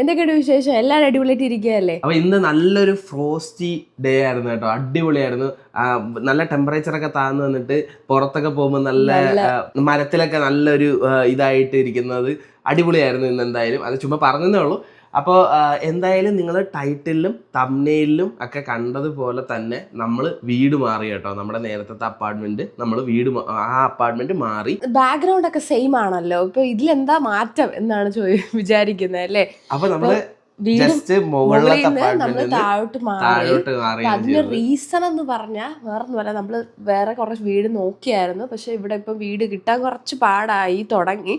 എന്തൊക്കെയുണ്ട് വിശേഷം? എല്ലാവരും അടിപൊളിയായിട്ട് ഇരിക്കുകയല്ലേ അപ്പൊ ഇന്ന് നല്ലൊരു ഫ്രോസ്റ്റി ഡേ ആയിരുന്നു കേട്ടോ. അടിപൊളിയായിരുന്നു. നല്ല ടെമ്പറേച്ചർ ഒക്കെ താഴ്ന്നു വന്നിട്ട് പുറത്തൊക്കെ പോകുമ്പോൾ നല്ല മരത്തിലൊക്കെ നല്ലൊരു ഇതായിട്ട് ഇരിക്കുന്നത്. അടിപൊളിയായിരുന്നു ഇന്ന് എന്തായാലും. അത് ചുമ്മാ പറഞ്ഞതേ ഉള്ളൂ. അപ്പോൾ എന്തായാലും നിങ്ങൾ ടൈറ്റിലും തമ്നയിലും ഒക്കെ കണ്ടതുപോലെ തന്നെ നമ്മൾ വീട് മാറി കേട്ടോ. നമ്മുടെ നേരത്തെ അപ്പാർട്ട്മെന്റ് നമ്മൾ വീട് ആ അപ്പാർട്ട്മെന്റ് മാറി. ബാക്ക്ഗ്രൗണ്ട് ഒക്കെ സെയിം ആണല്ലോ. ഇപ്പൊ ഇതിലെന്താ മാറ്റം എന്നാണ് വിചാരിക്കുന്നത് അല്ലേ? അപ്പൊ നമ്മൾ ജസ്റ്റ് നമ്മൾ താഴോട്ട് മാറി. അതിന്റെ റീസൺ എന്ന് പറഞ്ഞാൽ വേറെ ഒന്നും അല്ല. നമ്മൾ വേറെ കുറച്ച് വീട് നോക്കിയായിരുന്നു. പക്ഷെ ഇവിടെ ഇപ്പം വീട് കിട്ടാൻ കുറച്ച് പാടായി തുടങ്ങി.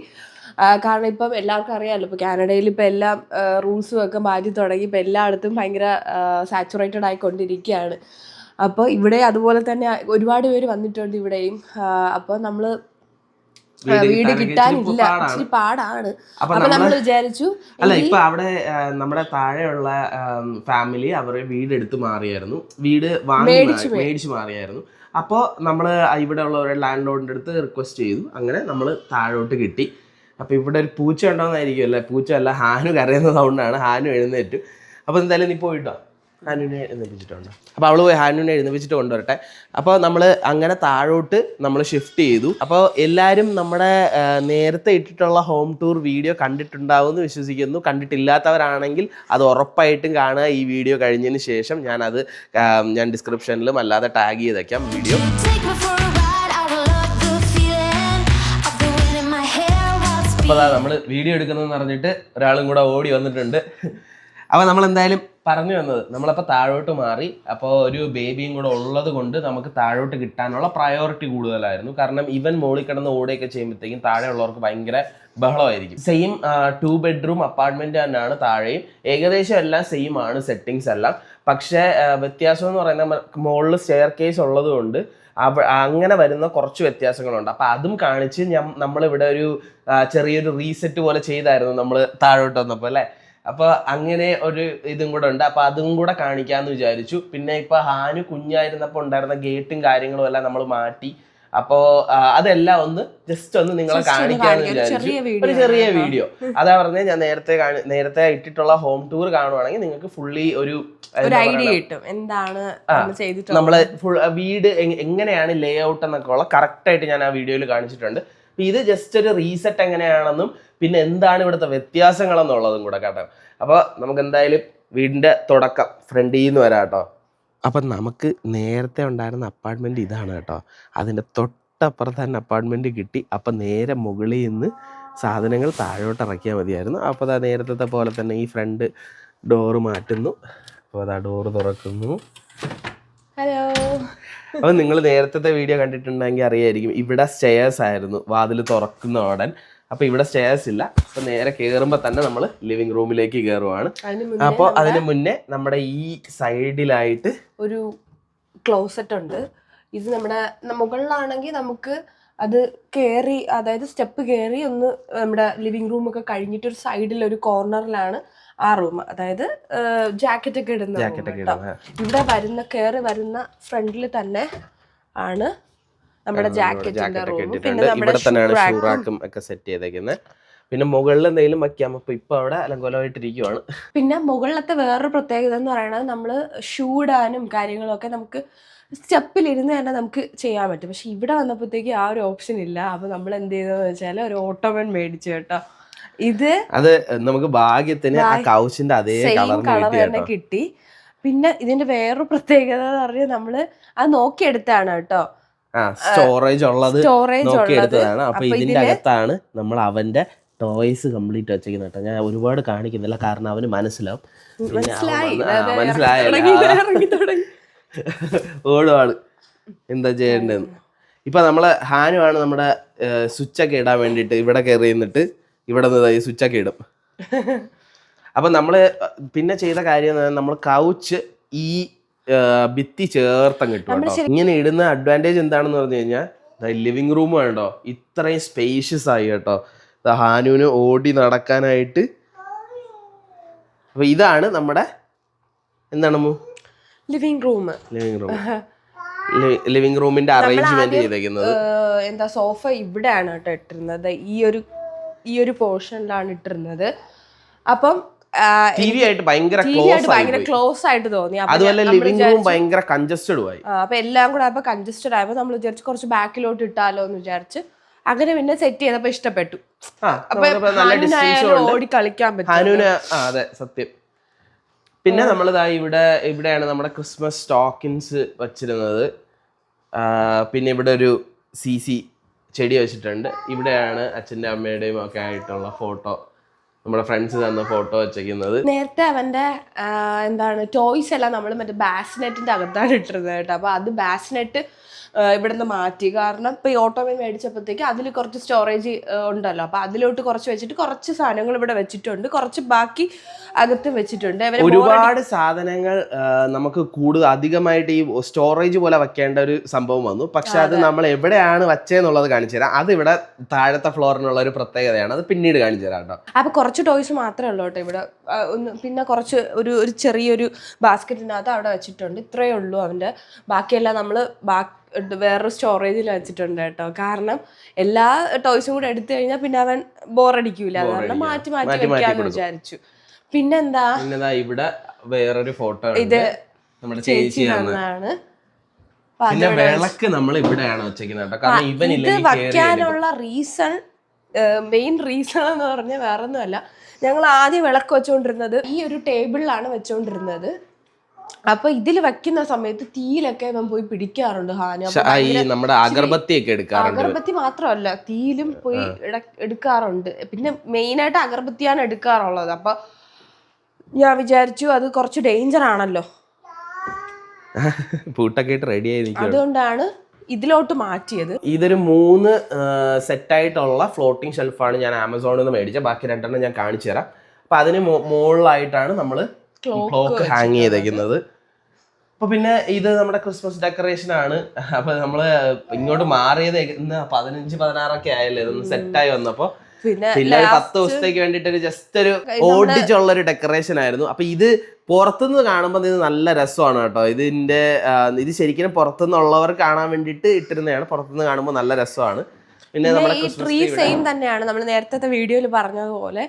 കാരണം ഇപ്പം എല്ലാവർക്കും അറിയാമല്ലോ ഇപ്പോൾ കാനഡയിൽ ഇപ്പോൾ എല്ലാം റൂൾസും ഒക്കെ മാറ്റി തുടങ്ങി ഇപ്പോൾ എല്ലായിടത്തും ഭയങ്കര സാച്ചുറേറ്റഡ് ആയിക്കൊണ്ടിരിക്കുകയാണ്. അപ്പോൾ ഇവിടെ അതുപോലെ തന്നെ ഒരുപാട് പേര് വന്നിട്ടുണ്ട് ഇവിടെയും. അപ്പോൾ നമ്മൾ വീട് കിട്ടാനില്ല ഇച്ചിരി പാടാണ്. അപ്പോൾ അപ്പൊ അപ്പൊ നമ്മൾ വിചാരിച്ചു അല്ല ഇപ്പൊ അവിടെ നമ്മുടെ താഴെയുള്ള ഫാമിലി അവർ വീട് എടുത്ത് മാറിയായിരുന്നു. വീട് വാങ്ങി മേടിച്ച് മാറിയായിരുന്നു. അപ്പോൾ നമ്മൾ ഇവിടെ ഉള്ള ഒരു ലാൻഡ് ലോഡിന്റെ അടുത്ത് റിക്വസ്റ്റ് ചെയ്തു. അങ്ങനെ നമ്മൾ താഴോട്ട് കിട്ടി. അപ്പൊ ഇവിടെ ഒരു പൂച്ച ഉണ്ടോന്നായിരിക്കും അല്ലെ? പൂച്ച അല്ല ഹാനു കരയുന്ന സൗണ്ടാണ് ഹാനു എഴുന്നേറ്റു. അപ്പൊ എന്തായാലും നീ പോയിട്ടോ? ഹാനുവിനെ എഴുന്നേപ്പിച്ചിട്ടുണ്ട്. അപ്പോൾ അവൾ പോയി ഹാനുവിനെ എഴുന്നേപ്പിച്ചിട്ട് കൊണ്ടുവരട്ടെ. അപ്പോൾ നമ്മൾ അങ്ങനെ താഴോട്ട് നമ്മൾ ഷിഫ്റ്റ് ചെയ്തു. അപ്പോൾ എല്ലാരും നമ്മുടെ നേരത്തെ ഇട്ടിട്ടുള്ള ഹോം ടൂർ വീഡിയോ കണ്ടിട്ടുണ്ടാവുമെന്ന് വിശ്വസിക്കുന്നു. കണ്ടിട്ടില്ലാത്തവരാണെങ്കിൽ അത് ഉറപ്പായിട്ടും കാണുക. ഈ വീഡിയോ കഴിഞ്ഞതിന് ശേഷം ഞാനത് ഞാൻ ഡിസ്ക്രിപ്ഷനിലും അല്ലാതെ ടാഗ് ചെയ്തേക്കാം വീഡിയോ അപ്പോൾ നമ്മൾ വീഡിയോ എടുക്കുന്നതെന്ന് പറഞ്ഞിട്ട് ഒരാളും കൂടെ ഓടി വന്നിട്ടുണ്ട്. അപ്പോൾ നമ്മൾ എന്തായാലും പറഞ്ഞു വന്നത് നമ്മളപ്പോൾ താഴോട്ട് മാറി അപ്പോൾ ഒരു ബേബിയും കൂടെ ഉള്ളത് കൊണ്ട് നമുക്ക് താഴോട്ട് കിട്ടാനുള്ള പ്രയോറിറ്റി കൂടുതലായിരുന്നു. കാരണം ഇവൻ മോളിൽ കിടന്ന് ഓടുകയൊക്കെ ചെയ്യുമ്പോഴത്തേക്കും താഴെയുള്ളവർക്ക് ഭയങ്കര ബഹളമായിരിക്കും. സെയിം ടു ബെഡ്റൂം അപ്പാർട്ട്മെന്റ് തന്നെയാണ് താഴെയും. ഏകദേശം എല്ലാം സെയിം ആണ് സെറ്റിങ്സ് എല്ലാം. പക്ഷേ വ്യത്യാസം എന്ന് പറയുന്ന മുകളിൽ സ്റ്റെയർ കേസ് ഉള്ളത് കൊണ്ട് അവ അങ്ങനെ വരുന്ന കുറച്ച് വ്യത്യാസങ്ങളുണ്ട്. അപ്പം അതും കാണിച്ച് നമ്മളിവിടെ ഒരു ചെറിയൊരു റീസെറ്റ് പോലെ ചെയ്തായിരുന്നു നമ്മൾ താഴോട്ട് വന്നപ്പോൾ അല്ലേ? അപ്പോൾ അങ്ങനെ ഒരു ഇതും കൂടെ ഉണ്ട്. അപ്പോൾ അതും കൂടെ കാണിക്കാമെന്ന് വിചാരിച്ചു. പിന്നെ ഇപ്പോൾ ഹാനു കുഞ്ഞായിരുന്നപ്പോൾ ഉണ്ടായിരുന്ന ഗേറ്റും കാര്യങ്ങളും എല്ലാം നമ്മൾ മാറ്റി. അപ്പോൾ അതെല്ലാം ഒന്ന് ജസ്റ്റ് ഒന്ന് നിങ്ങളെ Just ഒന്ന് കാണിക്കാമെന്ന് കാണിക്കാം. ഒരു വിചാരിച്ചു. ഒരു ചെറിയ വീഡിയോ അതാ പറഞ്ഞ ഞാൻ നേരത്തെ നേരത്തെ ഇട്ടിട്ടുള്ള ഹോം ടൂർ കാണുവാണെങ്കിൽ നിങ്ങൾക്ക് ഫുള്ളി ഒരു ഐഡിയ കിട്ടും. എന്താണ് നമ്മൾ ഫുൾ വീട് എങ്ങനെയാണ് ലേ ഔട്ട് എന്നൊക്കെ ഉള്ള കറക്റ്റ് ആയിട്ട് ഞാൻ ആ വീഡിയോയിൽ കാണിച്ചിട്ടുണ്ട്. അപ്പൊ ഇത് ജസ്റ്റ് ഒരു റീസെറ്റ് എങ്ങനെയാണെന്നും പിന്നെ എന്താണ് ഇവിടുത്തെ വ്യത്യാസങ്ങളെന്നുള്ളതും കൂടെ കേട്ടോ. അപ്പൊ നമുക്ക് എന്തായാലും വീടിന്റെ തുടക്കം ഫ്രണ്ടിൽ നിന്ന് വരാം കേട്ടോ. അപ്പം നമുക്ക് നേരത്തെ ഉണ്ടായിരുന്ന അപ്പാർട്ട്മെന്റ് ഇതാണ് കേട്ടോ. അതിന്റെ തൊട്ടപ്പുറത്ത് തന്നെ അപ്പാർട്ട്മെന്റ് കിട്ടി. അപ്പം നേരെ മുകളിൽ നിന്ന് സാധനങ്ങൾ താഴോട്ട് ഇറക്കിയാൽ മതിയായിരുന്നു. അപ്പോൾ അതാ നേരത്തെ പോലെ തന്നെ ഈ ഫ്രണ്ട് ഡോറ് മാറ്റുന്നു. അപ്പോൾ അതാ ഡോറ് തുറക്കുന്നു. ഹലോ. അപ്പോൾ നിങ്ങൾ നേരത്തെ വീഡിയോ കണ്ടിട്ടുണ്ടെങ്കിൽ അറിയായിരിക്കും. ഇവിടെ സ്റ്റെയേഴ്സ് ആയിരുന്നു. വാതിൽ തുറക്കുന്ന ഉടൻ അപ്പൊ ഇവിടെ സ്റ്റേഴ്സ് ഇല്ല. അപ്പോൾ നേരെ കയറുമ്പോൾ തന്നെ നമ്മൾ ലിവിംഗ് റൂമിലേക്ക് കയറുവാണ് അപ്പോൾ അതിന് മുന്നേ നമ്മുടെ ഈ സൈഡിലായിട്ട് ഒരു ക്ലോസറ്റ് ഉണ്ട്. ഇത് നമ്മുടെ മുകളിലാണെങ്കിൽ നമുക്ക് അത് കയറി അതായത് സ്റ്റെപ്പ് കയറി ഒന്ന് നമ്മുടെ ലിവിംഗ് റൂം ഒക്കെ കഴിഞ്ഞിട്ട് ഒരു സൈഡിൽ ഒരു കോർണറിലാണ് ആ റൂം അതായത് ജാക്കറ്റ് ഒക്കെ ഇടുന്ന. ഇവിടെ വരുന്ന കയറി വരുന്ന ഫ്രണ്ടിൽ തന്നെ ആണ് നമ്മുടെ ജാക്കറ്റിന്റെ ജാക്കറ്റ് പിന്നെ നമ്മുടെ ഒക്കെ സെറ്റ് ചെയ്തേക്കുന്നത്. പിന്നെ മുകളിൽ എന്തെങ്കിലും വയ്ക്കാം അപ്പൊ ഇപ്പൊ അവിടെ അലങ്കോലമായിട്ടിരിക്കുവാണ്. പിന്നെ മുകളിലത്തെ വേറൊരു പ്രത്യേകത എന്ന് പറയുന്നത് നമ്മൾ ഷൂ ഇടാനും കാര്യങ്ങളൊക്കെ നമുക്ക് സ്റ്റെപ്പിൽ സ്റ്റെപ്പിലിരുന്ന് തന്നെ നമുക്ക് ചെയ്യാൻ പറ്റും. പക്ഷെ ഇവിടെ വന്നപ്പോഴത്തേക്ക് ആ ഒരു ഓപ്ഷൻ ഇല്ല. അപ്പൊ നമ്മൾ എന്ത് ചെയ്തെന്ന് വെച്ചാൽ ഒരു ഓട്ടോമൻ മേടിച്ചു കേട്ടോ. ഇത് അത് നമുക്ക് ഭാഗ്യത്തിന് ആ കൗച്ചിന്റെ അതേ കളർ തന്നെ കിട്ടി. പിന്നെ ഇതിന്റെ വേറൊരു പ്രത്യേകത എന്ന് പറഞ്ഞാൽ നമ്മൾ അത് നോക്കിയെടുത്താണ് കേട്ടോ. സ്റ്റോറേജ് ഉള്ളത് നോക്കിയെടുത്തതാണ് അപ്പൊ ഇതിന്റെ അകത്താണ് നമ്മൾ അവന്റെ ടോയ്സ് കംപ്ലീറ്റ് വെച്ചേക്കുന്നത് കേട്ടോ. ഞാൻ ഒരുപാട് കാണിക്കുന്നില്ല കാരണം അവന് മനസ്സിലാവും. മനസ്സിലായി. ഓടുവാണ്. എന്താ ചെയ്യേണ്ടതെന്ന്? ഇപ്പൊ നമ്മൾ ഹാനുവാണ് നമ്മുടെ സ്വിച്ച് ഒക്കെ ഇടാൻ വേണ്ടിയിട്ട് ഇവിടെ കയറി നിന്നിട്ട് ഇവിടെ നിന്ന് ഈ സ്വിച്ച് ഒക്കെ ഇടും. അപ്പൊ നമ്മൾ പിന്നെ ചെയ്ത കാര്യം നമ്മൾ കൗച്ച് ഈ ഭിത്തി ചേർത്തങ്ങ് ഇട്ടു കേട്ടോ. ഇങ്ങനെ ഇടുന്ന അഡ്വാന്റേജ് എന്താണെന്ന് പറഞ്ഞു കഴിഞ്ഞാൽ ലിവിങ് റൂം വേണ്ടോ ഇത്രയും സ്പേഷ്യസ് ആയി കേട്ടോ. ഹാനുവിന് ഓടി നടക്കാനായിട്ട്. അപ്പൊ ഇതാണ് നമ്മുടെ എന്താണ് living room living room living റൂമിന്റെ അറേഞ്ച്മെന്റ് ചെയ്തേക്കുന്നത്. എന്താ സോഫ ഇവിടെയാണ് കേട്ടോ ഇട്ടിരുന്നത്. ഈ ഒരു ഈ ഒരു പോർഷനിലാണ് ഇട്ടിരുന്നത്. അപ്പം ഭയങ്കര ക്ലോസ് ആയിട്ട് തോന്നി. അതുപോലെ ലിവിംഗ് റൂം ഭയങ്കര കൺജസ്റ്റഡ് ആയി. അപ്പൊ എല്ലാം കൂടെ അപ്പൊ കൺജസ്റ്റഡ് ആയപ്പോ നമ്മൾ വിചാരിച്ചു കുറച്ച് ബാക്കിലോട്ട് ഇട്ടാലോ എന്ന് വിചാരിച്ച് അങ്ങനെ പിന്നെ സെറ്റ് ചെയ്തപ്പോ ഇഷ്ടപ്പെട്ടു. ഓടി കളിക്കാൻ പറ്റും. അതെ സത്യം. പിന്നെ നമ്മളിതാ ഇവിടെ ഇവിടെയാണ് നമ്മുടെ ക്രിസ്മസ് സ്റ്റോക്കിൻസ് വച്ചിരുന്നത്. പിന്നെ ഇവിടെ ഒരു സി സി ചെടി വെച്ചിട്ടുണ്ട്. ഇവിടെയാണ് അച്ഛന്റെ അമ്മയുടെയും ഒക്കെ ആയിട്ടുള്ള ഫോട്ടോ നമ്മുടെ ഫ്രണ്ട്സ് തന്ന ഫോട്ടോ വെച്ചേക്കുന്നത്. നേരത്തെ അവന്റെ എന്താണ് ടോയ്സ് എല്ലാം നമ്മൾ മറ്റേ ബാസ്നെറ്റിന്റെ അകത്താണ് ഇട്ടിരുന്നത് കേട്ടോ. അപ്പൊ അത് ബാസ്നെറ്റ് ഇവിടുന്ന് മാറ്റി. കാരണം ഇപ്പൊ ഈ ഓട്ടോമേ മേടിച്ചപ്പോഴത്തേക്ക് അതിൽ കുറച്ച് സ്റ്റോറേജ് ഉണ്ടല്ലോ. അപ്പൊ അതിലോട്ട് കുറച്ച് വെച്ചിട്ട് കുറച്ച് സാധനങ്ങൾ ഇവിടെ വെച്ചിട്ടുണ്ട്. കുറച്ച് ബാക്കി അകത്ത് വെച്ചിട്ടുണ്ട്. ഒരുപാട് സാധനങ്ങൾ നമുക്ക് കൂടുതൽ അധികമായിട്ട് ഈ സ്റ്റോറേജ് പോലെ വെക്കേണ്ട ഒരു സംഭവം വന്നു. പക്ഷെ അത് നമ്മൾ എവിടെയാണ് വച്ചേന്നുള്ളത് കാണിച്ചു തരാം. അത് ഇവിടെ താഴത്തെ ഫ്ലോറിനുള്ള ഒരു പ്രത്യേകതയാണ്. അത് പിന്നീട് കാണിച്ചു തരാം കേട്ടോ. അപ്പൊ കുറച്ച് ടോയ്സ് മാത്രമേ ഉള്ളൂ കേട്ടോ ഇവിടെ. ഒന്ന് പിന്നെ കുറച്ച് ഒരു ഒരു ചെറിയൊരു ബാസ്ക്കറ്റിനകത്ത് അവിടെ വെച്ചിട്ടുണ്ട്. ഇത്രയേ ഉള്ളൂ അവന്റെ ബാക്കിയെല്ലാം നമ്മൾ വേറൊരു സ്റ്റോറേജിൽ വെച്ചിട്ടുണ്ട് കേട്ടോ. കാരണം എല്ലാ ടോയ്സും കൂടെ എടുത്തു കഴിഞ്ഞാൽ പിന്നെ അവൻ ബോറടിക്കൂല കാരണം മാറ്റി മാറ്റി വെക്കാന്ന്. വിചാരിച്ചു. പിന്നെന്താ? ഇവിടെ വേറൊരു ഫോട്ടോ ഇത് നമ്മുടെ ചേച്ചി തന്നാണ് പിന്നെ വിളക്ക് നമ്മൾ ഇവിടെയാണ് വെച്ചേക്കുന്നത് കേട്ടോ. കാരണം ഇത് വയ്ക്കാനുള്ള റീസൺ മെയിൻ റീസൺ എന്ന് പറഞ്ഞാൽ വേറൊന്നുമല്ല. ഞങ്ങൾ ആദ്യം വിളക്ക് വെച്ചുകൊണ്ടിരുന്നത് ഈ ഒരു ടേബിളിലാണ് വെച്ചുകൊണ്ടിരുന്നത് അപ്പൊ ഇതിൽ വെക്കുന്ന സമയത്ത് തീയിലൊക്കെ ഇവൻ പോയി പിടിക്കാറുണ്ട് ഹാനു. ഈ നമ്മുടെ അഗർബത്തി ഒക്കെ എടുക്കാറുണ്ട് അഗർബത്തി മാത്രമല്ല തീയിലും പോയി എടുക്കാറുണ്ട്. പിന്നെ മെയിൻ ആയിട്ട് അഗർബത്തിയാണ് എടുക്കാറുള്ളത്. അപ്പൊ ഞാൻ വിചാരിച്ചു അത് കുറച്ച് ഡേഞ്ചർ ആണല്ലോ. പൂട്ടൊക്കെ റെഡി ആയി അതുകൊണ്ടാണ് ഇതിലോട്ട് മാറ്റിയത്. ഇതൊരു മൂന്ന് സെറ്റായിട്ടുള്ള ഫ്ലോട്ടിംഗ് ഷെൽഫാണ് ഞാൻ ആമസോണിൽ നിന്ന് മേടിച്ചത്. ബാക്കി രണ്ടെണ്ണം ഞാൻ കാണിച്ചു തരാം അപ്പൊ അതിന് മുകളിലായിട്ടാണ് നമ്മൾ ക്ലോക്ക് ഹാങ് ചെയ്തേക്കുന്നത്. അപ്പൊ പിന്നെ ഇത് നമ്മുടെ ക്രിസ്മസ് ഡെക്കറേഷൻ ആണ്. അപ്പൊ നമ്മൾ ഇങ്ങോട്ട് മാറിയത് ഇന്ന് പതിനഞ്ച് പതിനാറൊക്കെ ആയല്ലേ? ഇതൊന്ന് സെറ്റായി വന്നപ്പോ. പിന്നെ ഒരു പത്ത് ദിവസത്തേക്ക് വേണ്ടിട്ട് ഒരു ജസ്റ്റ് ഒരു ഓടിച്ചുള്ള ഒരു ഡെക്കറേഷൻ ആയിരുന്നു. അപ്പൊ ഇത് പുറത്തുനിന്ന് കാണുമ്പോൾ ഇത് നല്ല രസമാണ് കേട്ടോ. ഇതിന്റെ ഇത് ശരിക്കും പുറത്തുനിന്നുള്ളവർ കാണാൻ വേണ്ടിയിട്ട് ഇട്ടിരുന്നതാണ്. പുറത്തുനിന്ന് കാണുമ്പോൾ നല്ല രസമാണ്. പിന്നെ നമ്മുടെ ഈ ട്രീ സെയിം തന്നെയാണ്. നമ്മൾ നേരത്തെ വീഡിയോയിൽ പറഞ്ഞതുപോലെ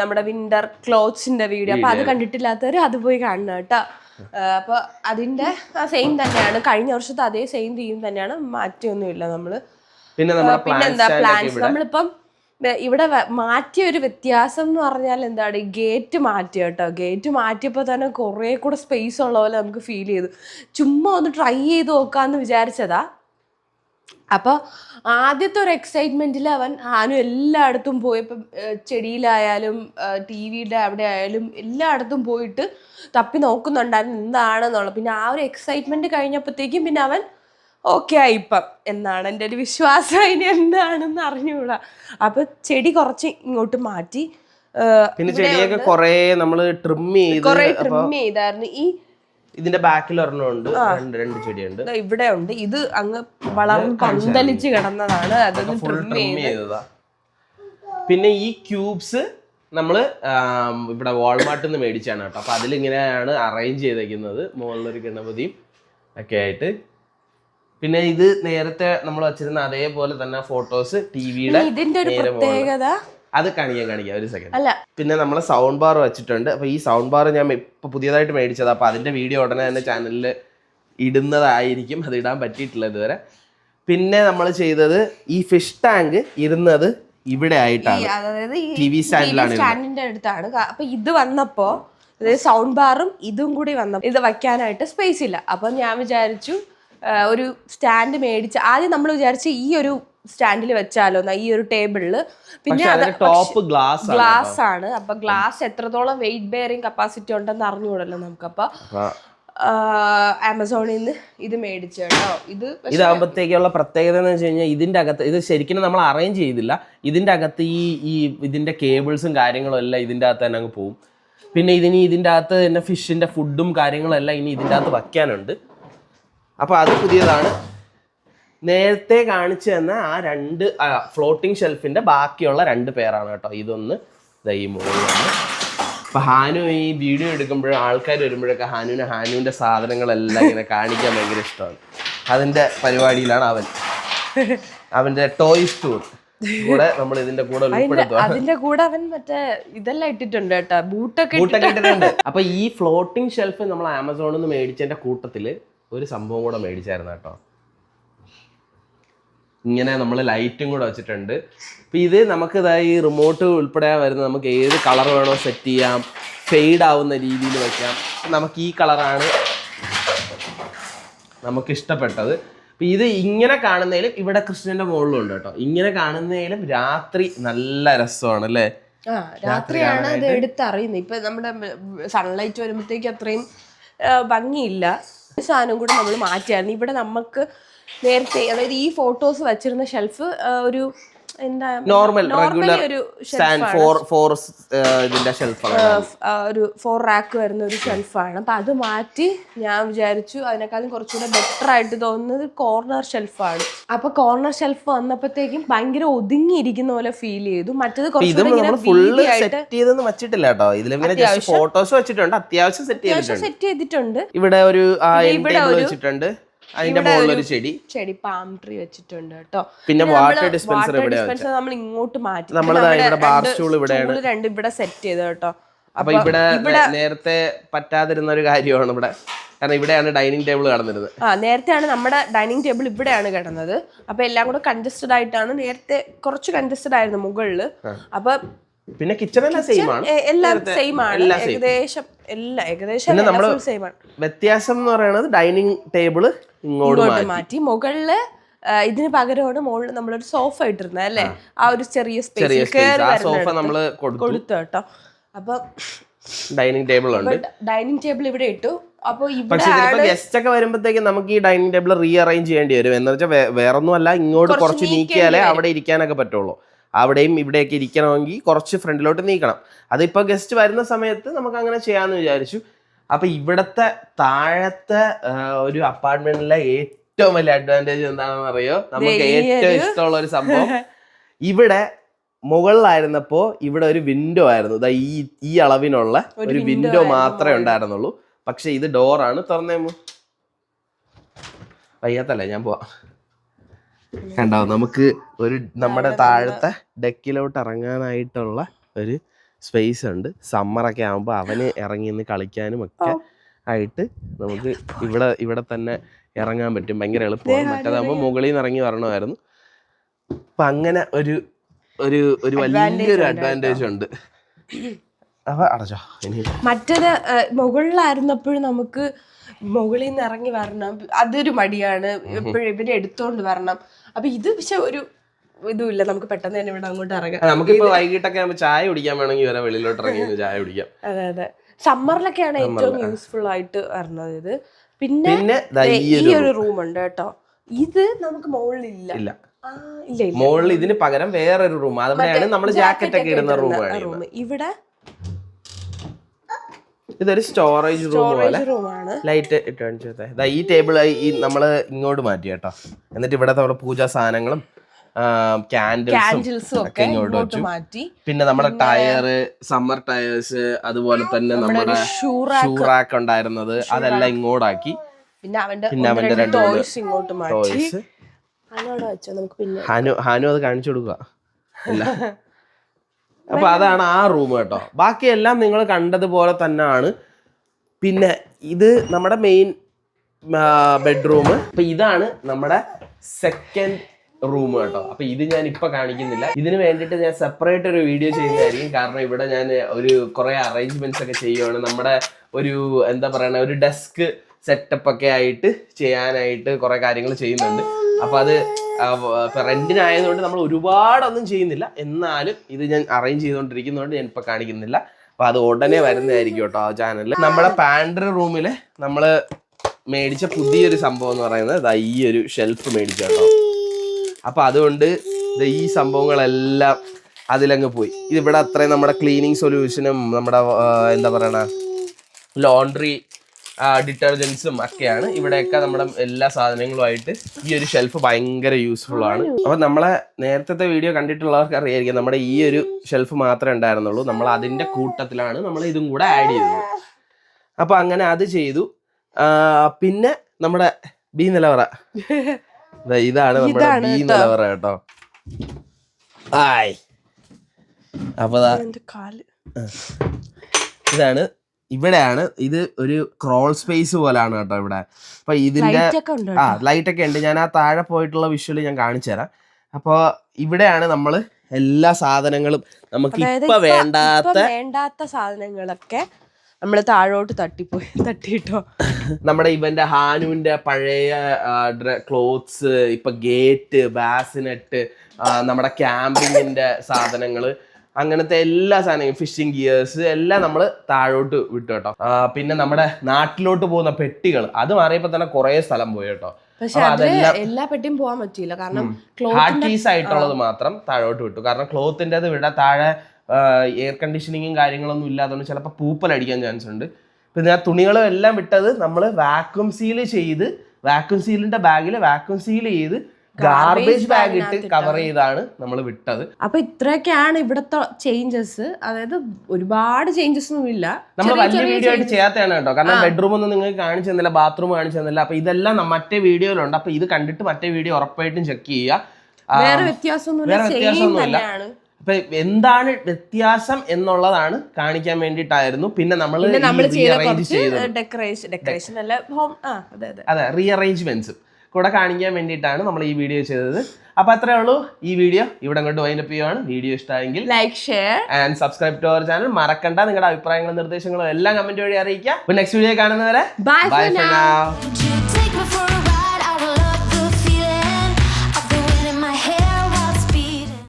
നമ്മുടെ വിന്റർ ക്ലോത്ത്സിന്റെ വീഡിയോ അപ്പൊ അത് കണ്ടിട്ടില്ലാത്തവർ അത് പോയി കാണണം കേട്ടോ. അപ്പൊ അതിന്റെ സെയിം തന്നെയാണ്. കഴിഞ്ഞ വർഷത്തെ അതേ സെയിം തീം തന്നെയാണ്. മാറ്റിയൊന്നുമില്ല നമ്മൾ. പിന്നെ പിന്നെന്താ പ്ലാൻസ് നമ്മളിപ്പം ഇവിടെ മാറ്റിയ ഒരു വ്യത്യാസം എന്ന് പറഞ്ഞാൽ എന്താണ്? ഗേറ്റ് മാറ്റി കേട്ടോ. ഗേറ്റ് മാറ്റിയപ്പോൾ തന്നെ കുറേ കൂടെ സ്പേസ് ഉള്ള പോലെ നമുക്ക് ഫീൽ ചെയ്തു. ചുമ്മാ ഒന്ന് ട്രൈ ചെയ്ത് നോക്കാന്ന് വിചാരിച്ചതാ. അപ്പോൾ ആദ്യത്തെ ഒരു എക്സൈറ്റ്മെന്റിൽ അവൻ ആനും എല്ലായിടത്തും പോയി. ഇപ്പം ചെടിയിലായാലും ടി വിയുടെ അവിടെ ആയാലും എല്ലായിടത്തും പോയിട്ട് തപ്പി നോക്കുന്നുണ്ടായിരുന്നു എന്താണെന്നുള്ളത്. പിന്നെ ആ ഒരു എക്സൈറ്റ്മെന്റ് കഴിഞ്ഞപ്പോഴത്തേക്കും പിന്നെ അവൻ ഓക്കെ ആയി ഇപ്പം. എന്നാണ് എന്റെ ഒരു വിശ്വാസം. ഇനി എന്താണെന്ന് അറിഞ്ഞുകൂടാ. അപ്പോൾ ചെടി കുറച്ച് ഇങ്ങോട്ട് മാറ്റി പിന്നെ ചെടിയൊക്കെ കുറേ നമ്മൾ ട്രിം ചെയ്ത് കുറേ ട്രിം ചെയ്തായിരുന്നു. ഈ ഇതിന്റെ ബാക്കിൽ ഒരെണ്ണമുണ്ട്. രണ്ട് രണ്ട് ചെടിയുണ്ട്. ഇവിടെ ഉണ്ട്. ഇത് അങ്ങ് വളർന്ന് പന്തലിച്ച് കിടന്നതാണ്. അതൊന്ന് ട്രിം ചെയ്തതാ. പിന്നെ ഈ ക്യൂബ്സ് നമ്മൾ ഇവിടെ വാൾമാർട്ടിൽ നിന്ന് മേടിച്ചാണ് കേട്ടോ. അപ്പൊ അതിലിങ്ങനെയാണ് അറേഞ്ച് ചെയ്തേക്കുന്നത്. മുകളിലൊരു ഗണപതിയും ഒക്കെ ആയിട്ട്. പിന്നെ ഇത് നേരത്തെ നമ്മൾ വെച്ചിരുന്ന അതേപോലെ തന്നെ ഫോട്ടോസ് ടി വിയുടെ ഇതിന്റെ ഒരു. പ്രത്യേകത? അത് കാണിക്കാൻ കാണിക്കാം ഒരു സെക്കൻഡ് അല്ല. പിന്നെ നമ്മൾ സൗണ്ട് ബാർ വെച്ചിട്ടുണ്ട്. അപ്പോൾ ഈ സൗണ്ട് ബാർ ഞാൻ ഇപ്പോൾ പുതിയതായിട്ട് മേടിച്ചത്. അപ്പോൾ അതിന്റെ വീഡിയോ ഉടനെ തന്നെ ചാനലിൽ ഇടുന്നതായിരിക്കും. അത് ഇടാൻ പറ്റിയിട്ടില്ല ഇതുവരെ. പിന്നെ നമ്മൾ ചെയ്തത് ഈ ഫിഷ് ടാങ്ക് ഇരുന്നത് ഇവിടെ ആയിട്ടാണ്. അതായത് ഈ TV സ്റ്റാൻഡിലാണ് സ്റ്റാൻഡിന്റെ അടുത്താണ്. അപ്പൊ ഇത് വന്നപ്പോ അതായത് സൗണ്ട് ബാറും ഇതും കൂടി വന്നപ്പോൾ ഇത് വയ്ക്കാനായിട്ട് സ്പേസ് ഇല്ല. അപ്പൊ ഞാൻ വിചാരിച്ചു ഒരു സ്റ്റാൻഡ് മേടിച്ച് ആദ്യം നമ്മൾ വിചാരിച്ച് ഈ ഒരു സ്റ്റാൻഡിൽ വെച്ചാലോ ഈ ഒരു ടേബിളിൽ പിന്നെ ടോപ്പ് ഗ്ലാസ് ആണ് ഗ്ലാസ് ആണ്. അപ്പൊ ഗ്ലാസ് എത്രത്തോളം വെയിറ്റ് ബെയറിംഗ് കപ്പാസിറ്റി ഉണ്ടെന്ന് അറിഞ്ഞുകൂടല്ലോ നമുക്ക്. അപ്പൊ ആമസോണിൽ നിന്ന് ഇത് മേടിച്ചു കേട്ടോ. ഇത് ഇതാകുമ്പോഴത്തേക്കുള്ള പ്രത്യേകത എന്ന് വെച്ച് കഴിഞ്ഞാൽ ഇതിന്റെ അകത്ത് ഇത് ശരിക്കും നമ്മൾ അറേഞ്ച് ചെയ്തില്ല. ഇതിന്റെ അകത്ത് ഈ ഈ ഇതിന്റെ കേബിൾസും കാര്യങ്ങളും എല്ലാം ഇതിന്റെ അകത്ത് തന്നെ അങ്ങ് പോകും പിന്നെ ഇതിന് ഇതിന്റെ അകത്ത് തന്നെ ഫിഷിന്റെ ഫുഡും കാര്യങ്ങളും എല്ലാം ഇനി ഇതിന്റെ അകത്ത് വയ്ക്കാനുണ്ട്. അപ്പൊ അത് പുതിയതാണ്. നേരത്തെ കാണിച്ചു തന്ന ആ രണ്ട് ഫ്ലോട്ടിംഗ് ഷെൽഫിന്റെ ബാക്കിയുള്ള രണ്ട് പേരാണ് കേട്ടോ. ഇതൊന്ന് ഈ മുകളിലാണ് അപ്പൊ ഹാനു ഈ വീഡിയോ എടുക്കുമ്പോഴും ആൾക്കാർ വരുമ്പോഴൊക്കെ ഹാനുവിന് ഹാനുവിന്റെ സാധനങ്ങളെല്ലാം ഇങ്ങനെ കാണിക്കാൻ ഭയങ്കര ഇഷ്ടമാണ്. അതിന്റെ പരിപാടിയിലാണ് അവൻ. അവന്റെ ടോയ്സ് ടൂർ കൂടെ നമ്മൾ ഇതിന്റെ കൂടെ അതിന്റെ അതിന്റെ കൂടെ അവൻ മറ്റേ ഇതെല്ലാം ഇട്ടിട്ടുണ്ട് കേട്ടോ. ബൂട്ടൊക്കെ ബൂട്ടൊക്കെ ഇട്ടിട്ടുണ്ട്. അപ്പൊ ഈ ഫ്ലോട്ടിംഗ് ഷെൽഫ് നമ്മൾ ആമസോണിൽ നിന്ന് മേടിച്ചതിന്റെ കൂട്ടത്തിൽ ഒരു സംഭവം കൂടെ മേടിച്ചായിരുന്നു കേട്ടോ. ഇങ്ങനെ നമ്മൾ ലൈറ്റും കൂടെ വെച്ചിട്ടുണ്ട്. അപ്പോൾ ഇത് നമുക്ക് ഇതായി റിമോട്ട് ഉൾപ്പെടെ വരുന്ന നമുക്ക് ഏത് കളർ വേണോ സെറ്റ് ചെയ്യാം ഫെയ്ഡ് ആവുന്ന രീതിയിൽ വയ്ക്കാം നമുക്ക് ഈ കളറാണ് നമുക്ക് ഇഷ്ടപ്പെട്ടത്. അപ്പം ഇത് ഇങ്ങനെ കാണുന്നതിലും ഇവിടെ കൃഷ്ണന്റെ മുകളിലും ഉണ്ട് കേട്ടോ. ഇങ്ങനെ കാണുന്നതിലും രാത്രി നല്ല രസമാണ് അല്ലേ രാത്രിയാണ് ഇത് എടുത്തറിയുന്നത്. ഇപ്പൊ നമ്മുടെ സൺലൈറ്റ് വരുമ്പോഴത്തേക്ക് അത്രയും ഭംഗിയില്ല. സാധനം കൂടെ നമ്മൾ മാറ്റിയായിരുന്നു. ഇവിടെ നമുക്ക് നേരത്തെ അതായത് ഈ ഫോട്ടോസ് വെച്ചിരുന്ന ഷെൽഫ് ഒരു എന്താ നോർമൽ റെഗുലർ ഒരു സ്റ്റാൻഡ് ഫോർ ഫോർ ഇതിന്റെ ഷെൽഫാണ് ഒരു ഫോർ റാക്ക് വരുന്ന ഒരു ഷെൽഫാണ് അപ്പൊ അത് മാറ്റി ഞാൻ വിചാരിച്ചു അതിനേക്കാളും കുറച്ചുകൂടെ ബെറ്റർ ആയിട്ട് തോന്നുന്നത് കോർണർ ഷെൽഫാണ് അപ്പൊ കോർണർ ഷെൽഫ് വന്നപ്പോഴത്തേക്കും ഭയങ്കര ഒതുങ്ങിയിരിക്കുന്ന പോലെ ഫീൽ ചെയ്തു. മറ്റത് വെച്ചിട്ടില്ല കേട്ടോ. ഇതിൽ ഫോട്ടോസ് വെച്ചിട്ടുണ്ട്. അത്യാവശ്യം സെറ്റ് ചെയ്തിട്ടുണ്ട്. ഇവിടെ ഒരു ഇവിടെ വെച്ചിട്ടുണ്ട്. അതിന്റെ മുകളിലൊരു ചെടി. ചെടി പാം ട്രീ വെച്ചിട്ടുണ്ട് കേട്ടോ. പിന്നെ വാട്ടർ ഡിസ്പെൻസർ ഇവിടെ നമ്മൾ ഇങ്ങോട്ട് മാറ്റി. നമ്മൾ ഇവിടെ ബാർ സ്റ്റൂൾ ഇവിടെയാണ്. രണ്ട് ഇവിടെ സെറ്റ് ചെയ്ത് കേട്ടോ. അപ്പൊ ഇവിടെ നേരത്തെ പറ്റാതിരുന്ന ഒരു കാര്യമാണ് ഇവിടെ. കാരണം ഇവിടെയാണ് ഡൈനിങ് ടേബിൾ കടന്നിരുന്നത്. ആ നേരത്തെയാണ് നമ്മുടെ ഡൈനിങ് ടേബിൾ ഇവിടെയാണ് കിടന്നത്. അപ്പൊ എല്ലാം കൂടെ കൺജസ്റ്റഡ് ആയിട്ടാണ് നേരത്തെ കുറച്ച് കൺജസ്റ്റഡ് ആയിരുന്നു മുകളിൽ. അപ്പൊ പിന്നെ കിച്ചൺ എല്ലാം സെയിം ആണ്. എല്ലാം സെയിം ആണ്. എല്ലാം ഏകദേശം എല്ലാം ഏകദേശം സെയിം ആണ്. വ്യത്യാസം എന്ന് പറയുന്നത് ഡൈനിങ് ടേബിൾ ഇങ്ങോട്ട് മാറ്റി. മുകളിൽ ഇതിന് പകരമാണ് മുകളിൽ നമ്മളൊരു സോഫ ഇട്ടിരുന്നത് അല്ലേ? ആ. ഒരു ചെറിയ സ്പേസ് സോഫ നമ്മൾ കൊടുത്തു. കേട്ടോ. അപ്പൊ ഡൈനിങ് ടേബിൾ ഉണ്ട്. ഡൈനിങ് ടേബിൾ ഇവിടെ ഇട്ടു. അപ്പൊ ഇവിടെ പക്ഷെ ഇതിലിപ്പോ ഗസ്റ്റ് ഒക്കെ വരുമ്പോഴത്തേക്ക് നമുക്ക് ഈ ഡൈനിങ് ടേബിൾ റീ അറേഞ്ച് ചെയ്യേണ്ടി വരും. എന്ന് വെച്ചാൽ വേറൊന്നും അല്ല ഇങ്ങോട്ട് കുറച്ച് നീക്കിയാലേ അവിടെ ഇരിക്കാനൊക്കെ പറ്റുള്ളൂ. അവിടെയും ഇവിടെയൊക്കെ ഇരിക്കണമെങ്കിൽ കുറച്ച് ഫ്രണ്ടിലോട്ട് നീക്കണം അതിപ്പോൾ ഗസ്റ്റ് വരുന്ന സമയത്ത് നമുക്ക് അങ്ങനെ ചെയ്യാമെന്ന് വിചാരിച്ചു. അപ്പോൾ ഇവിടുത്തെ താഴത്തെ ഒരു അപ്പാർട്ട്മെന്റിലെ ഏറ്റവും വലിയ അഡ്വാന്റേജ് എന്താണെന്ന് അറിയോ? നമുക്ക് ഏറ്റവും ഇഷ്ടമുള്ള ഒരു സംഭവം. ഇവിടെ മുകളിലായിരുന്നപ്പോൾ ഇവിടെ ഒരു വിൻഡോ ആയിരുന്നു. ഈ ഈ അളവിനുള്ള ഒരു വിൻഡോ മാത്രമേ ഉണ്ടായിരുന്നുള്ളൂ. പക്ഷെ ഇത് ഡോറാണ് തുറന്നേമോ വയ്യാത്തല്ലേ? ഞാൻ പോവാം. കണ്ടോ നമുക്ക് ഒരു നമ്മുടെ താഴത്തെ ഡെക്കിലോട്ട് ഇറങ്ങാനായിട്ടുള്ള ഒരു സ്പേസ് ഉണ്ട്. സമ്മറൊക്കെ ആകുമ്പോൾ അവന് ഇറങ്ങി നിന്ന് കളിക്കാനും ഒക്കെ ആയിട്ട് നമുക്ക് ഇവിടെ ഇവിടെ തന്നെ ഇറങ്ങാൻ പറ്റും. ഭയങ്കര എളുപ്പമാണ്. മറ്റേതാകുമ്പോൾ മുകളിൽ നിന്ന് ഇറങ്ങി വരണമായിരുന്നു. അപ്പൊ അങ്ങനെ ഒരു ഒരു ഒരു വലിയൊരു അഡ്വാന്റേജ് ഉണ്ട്. മറ്റത് അടച്ചോ ഇനി മറ്റേത് ആ, മുകളിലായിരുന്നപ്പോഴും നമുക്ക് മുകളിൽ നിന്ന് ഇറങ്ങി വരണം. അതൊരു മടിയാണ്. എപ്പോഴും ഇവരെ എടുത്തോണ്ട് വരണം. അപ്പൊ ഇത് പക്ഷെ ഒരു ഇതുമില്ല. നമുക്ക് പെട്ടെന്ന് തന്നെ ഇവിടെ അങ്ങോട്ട് ഇറങ്ങാം. നമുക്ക് നമുക്കിപ്പോ വൈകിട്ടൊക്കെ ആകുമ്പോൾ ചായ കുടിക്കാൻ വേണമെങ്കിൽ വരെ. വെളിയിലോട്ട് ഇറങ്ങി ചായ കുടിക്കാം. അതെ അതെ. സമ്മറിലൊക്കെയാണ് ഏറ്റവും യൂസ്ഫുൾ ആയിട്ട് വരുന്നത് ഇത്. പിന്നെ ഈ ഒരു റൂം ഉണ്ട് കേട്ടോ. ഇത് നമുക്ക് മുകളിലില്ല ഇല്ല. മുകളിൽ ഇതിന് പകരം വേറൊരു റൂം അവിടെയാണ് നമ്മൾ ജാക്കറ്റ് ഒക്കെ ഇടുന്ന റൂമാണ് ഇവിടെ ഇതൊരു സ്റ്റോറേജ് റൂം പോലെ ലൈറ്റ് ഇട്ട് കാണിച്ചേ ദാ ഈ ടേബിൾ ഈ നമ്മൾ ഇങ്ങോട്ട് മാറ്റി കേട്ടോ. എന്നിട്ട് ഇവിടെ നമ്മുടെ പൂജാ സാധനങ്ങളും ക്യാൻഡിൽസും കാൻഡിൽസും ഒക്കെ ഇങ്ങോട്ട് വെച്ചു. മാറ്റി. പിന്നെ നമ്മുടെ ടയർ സമ്മർ ടയേഴ്സ് അതുപോലെ തന്നെ നമ്മുടെ ഷൂറ ഷൂറാക്ക് ഉണ്ടായിരുന്നത്. അതെല്ലാം ഇങ്ങോട്ടാക്കി. പിന്നെ അവന്റെ പിന്നെ ഒന്ന് അവന്റെ രണ്ട് ഇങ്ങോട്ട് മാറ്റി. ഹാനു ഹാനു അത് കാണിച്ചു കൊടുക്കുക അപ്പൊ അതാണ് ആ റൂം കേട്ടോ. ബാക്കിയെല്ലാം നിങ്ങൾ കണ്ടതുപോലെ തന്നെയാണ്. പിന്നെ ഇത് നമ്മുടെ മെയിൻ ബെഡ്റൂം അപ്പൊ ഇതാണ് നമ്മുടെ സെക്കൻഡ് റൂം കേട്ടോ. അപ്പൊ ഇത് ഞാൻ ഇപ്പൊ കാണിക്കുന്നില്ല. ഇതിന് വേണ്ടിയിട്ട് ഞാൻ സെപ്പറേറ്റ് ഒരു വീഡിയോ ചെയ്യുന്നതായിരിക്കും. കാരണം ഇവിടെ ഞാൻ ഒരു കുറെ അറേഞ്ച്മെന്റ്സ് ഒക്കെ ചെയ്യുവാണ്. നമ്മുടെ ഒരു എന്താ പറയണ ഒരു ഡെസ്ക് സെറ്റപ്പ് ഒക്കെ ആയിട്ട് ചെയ്യാനായിട്ട് കുറെ കാര്യങ്ങൾ ചെയ്യുന്നുണ്ട്. അപ്പൊ അത് റെന്റിനായതുകൊണ്ട് നമ്മൾ ഒരുപാടൊന്നും ചെയ്യുന്നില്ല. എന്നാലും ഇത് ഞാൻ അറേഞ്ച് ചെയ്തുകൊണ്ടിരിക്കുന്നതുകൊണ്ട് ഞാൻ ഇപ്പൊ കാണിക്കുന്നില്ല. അപ്പൊ അത് ഉടനെ വരുന്നതായിരിക്കും കേട്ടോ ആ ചാനലിൽ നമ്മുടെ പാൻഡ്രി റൂമിൽ നമ്മൾ മേടിച്ച പുതിയൊരു സംഭവം എന്ന് പറയുന്നത് ഈ ഒരു ഷെൽഫ് മേടിച്ചു കേട്ടോ. അപ്പൊ അതുകൊണ്ട് ഈ സംഭവങ്ങളെല്ലാം അതിലങ്ങ് പോയി. ഇതിവിടെ അത്രയും നമ്മുടെ ക്ലീനിങ് സൊല്യൂഷനും നമ്മുടെ എന്താ പറയണ? ലോണ്ട്രി ഡിറ്റർജൻസും ഒക്കെയാണ്. ഇവിടെയൊക്കെ നമ്മുടെ എല്ലാ സാധനങ്ങളുമായിട്ട് ഈ ഒരു ഷെൽഫ് ഭയങ്കര യൂസ്ഫുൾ ആണ്. അപ്പൊ നമ്മളെ നേരത്തെ വീഡിയോ കണ്ടിട്ടുള്ളവർക്ക് അറിയായിരിക്കും നമ്മുടെ ഈ ഒരു ഷെൽഫ് മാത്രമേ ഉണ്ടായിരുന്നുള്ളൂ. നമ്മൾ അതിന്റെ കൂട്ടത്തിലാണ് നമ്മൾ ഇതും കൂടെ ആഡ് ചെയ്തത്. അപ്പൊ അങ്ങനെ അത് ചെയ്തു. പിന്നെ നമ്മുടെ ബി നിലവറ. ഇതാണ് നമ്മുടെ ബി. നിലവറ കേട്ടോ. ആയ്. അപ്പോൾ കാൽ. ഇതാണ് ഇവിടെയാണ് ഇത് ഒരു ക്രോൾ സ്പേസ് പോലാണ് കേട്ടോ ഇവിടെ. അപ്പൊ ഇതിന്റെ ആ ലൈറ്റ് ഒക്കെ ഉണ്ട്. ഞാൻ ആ താഴെ പോയിട്ടുള്ള വിഷ്വൽ ഞാൻ കാണിച്ചു തരാം. അപ്പോൾ ഇവിടെയാണ് നമ്മൾ എല്ലാ സാധനങ്ങളും നമുക്ക് ഇപ്പൊ ഇപ്പൊ- വേണ്ടാത്ത വേണ്ടാത്ത സാധനങ്ങളൊക്കെ നമ്മൾ താഴോട്ട് തട്ടിപ്പോയി തട്ടിയിട്ടോ? നമ്മുടെ ഇവന്റെ ഹാനുവിന്റെ പഴയ ക്ലോത്ത്സ് ഇപ്പൊ ഗേറ്റ് ബാസിനെറ്റ് നമ്മുടെ ക്യാമ്പിങ്ങിന്റെ സാധനങ്ങൾ അങ്ങനത്തെ എല്ലാ സാധനങ്ങളും ഫിഷിംഗ് ഗിയേഴ്സ് എല്ലാം നമ്മൾ താഴോട്ട് വിട്ടു കേട്ടോ. പിന്നെ നമ്മുടെ നാട്ടിലോട്ട് പോകുന്ന പെട്ടികൾ അത് മാറിയപ്പോ തന്നെ കുറെ സ്ഥലം പോയി കേട്ടോ. പക്ഷെ എല്ലാ പെട്ടിയും പോകാൻ പറ്റിയില്ല. കാരണം ഹാർഡ് പീസ് ആയിട്ടുള്ളത് മാത്രം താഴോട്ട് വിട്ടു. കാരണം ക്ലോത്തിന്റെ അത് വിട താഴെ എയർ കണ്ടീഷനിങ്ങും കാര്യങ്ങളൊന്നും ഇല്ലാത്തതുകൊണ്ട് ചിലപ്പോൾ പൂപ്പലടിക്കാൻ ചാൻസ് ഉണ്ട്. പിന്നെ തുണികളും എല്ലാം വിട്ടത് നമ്മൾ വാക്വം സീൽ ചെയ്ത് വാക്വം സീലിന്റെ ബാഗിൽ വാക്വം സീൽ ചെയ്ത് ഗാർബേജ് ബാഗ് ഇട്ട് കവർ ചെയ്താണ് നമ്മൾ വിട്ടത്. അപ്പൊ ഇത്രയൊക്കെയാണ് ഇവിടത്തെ ചേഞ്ചസ് അതായത് ഒരുപാട് ചേഞ്ചസ് ഒന്നും ഇല്ല. നമ്മൾ വലിയ വീഡിയോ ആയിട്ട്. ചെയ്യാത്തതാണ് കേട്ടോ. കാരണം ബെഡ്റൂം ഒന്നും നിങ്ങൾക്ക് കാണിച്ചു തന്നില്ല ബാത്റൂം കാണിച്ചു തന്നില്ല. അപ്പൊ ഇതെല്ലാം മറ്റേ വീഡിയോയിലുണ്ട് അപ്പൊ ഇത് കണ്ടിട്ട് മറ്റേ വീഡിയോ ഉറപ്പായിട്ടും ചെക്ക് ചെയ്യുക. വേറെ വ്യത്യാസമൊന്നുമില്ല. അപ്പൊ എന്താണ് വ്യത്യാസം എന്നുള്ളതാണ് കാണിക്കാൻ വേണ്ടിയിട്ടായിരുന്നു. പിന്നെ നമ്മൾ ഡെക്കറേഷൻ ഡെക്കറേഷൻ അല്ല ഹോം അതെ അതെ. അതെ റീഅറേഞ്ച്മെന്റ്സും കൂടെ കാണിക്കാൻ വേണ്ടിയിട്ടാണ് നമ്മൾ ഈ വീഡിയോ ചെയ്തത്. അപ്പൊ അത്രേ ഉള്ളൂ. ഈ വീഡിയോ ഇവിടെ കൊണ്ട് വൈൻഡപ്പ് ചെയ്യുവാണ്. വീഡിയോ ഇഷ്ടമായെങ്കിൽ like share and subscribe to our channel മറക്കണ്ട നിങ്ങളുടെ അഭിപ്രായങ്ങളും നിർദ്ദേശങ്ങളും എല്ലാം കമന്റ് വഴി അറിയിക്കുക. നെക്സ്റ്റ് വീഡിയോ കാണുന്നവരെ ബൈ ബൈ